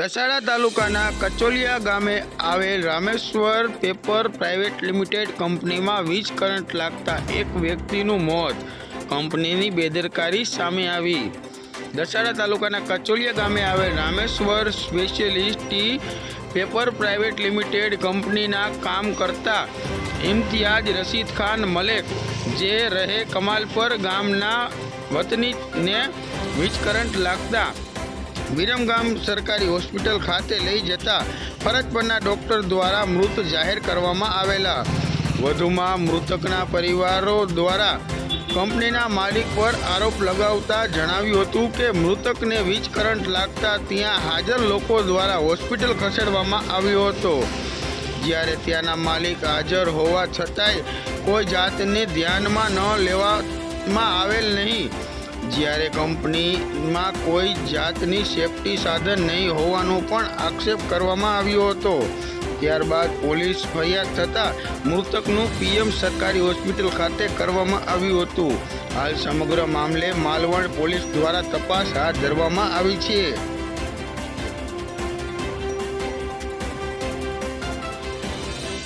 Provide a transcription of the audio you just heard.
દસાડા તાલુકાના કચોલિયા ગામે આવેલ રામેશ્વર પેપર પ્રાઇવેટ લિમિટેડ કંપનીમાં વીજ કરંટ લાગતા એક વ્યક્તિનું મોત. કંપનીની બેદરકારી સામે આવી. દસાડા તાલુકાના કચોલિયા ગામે આવેલ Rameshwar specialty paper private limited કંપનીના કામ કરતા ઇમ્તિયાજ રશીદ ખાન મલેક, જે રહે કમાલપર ગામના વતનીને વીજ કરંટ લાગતા વિરમગામ સરકારી હોસ્પિટલ ખાતે લઈ જતા ફરજ પરના ડોક્ટર દ્વારા મૃત જાહેર કરવામાં આવેલા. વધુમાં મૃતકના પરિવારો દ્વારા કંપનીના માલિક પર આરોપ લગાવતા જણાવ્યું હતું કે મૃતકને વીજ કરંટ લાગતા ત્યાં હાજર લોકો દ્વારા હોસ્પિટલ ખસેડવામાં આવ્યો હતો. જ્યારે ત્યાંના માલિક હાજર હોવા છતાંય કોઈ જાતને ધ્યાનમાં ન લેવામાં આવેલ નહીં. જ્યારે કંપનીમાં કોઈ જાતની સેફટી સાધન નહીં હોવાનો પણ આક્ષેપ કરવામાં આવ્યો હતો. ત્યારબાદ પોલીસ ફરિયાદ થતાં મૃતકનું પીએમ સરકારી હોસ્પિટલ ખાતે કરવામાં આવ્યું હતું. હાલ સમગ્ર મામલે માલવણ પોલીસ દ્વારા તપાસ હાથ ધરવામાં આવી છે.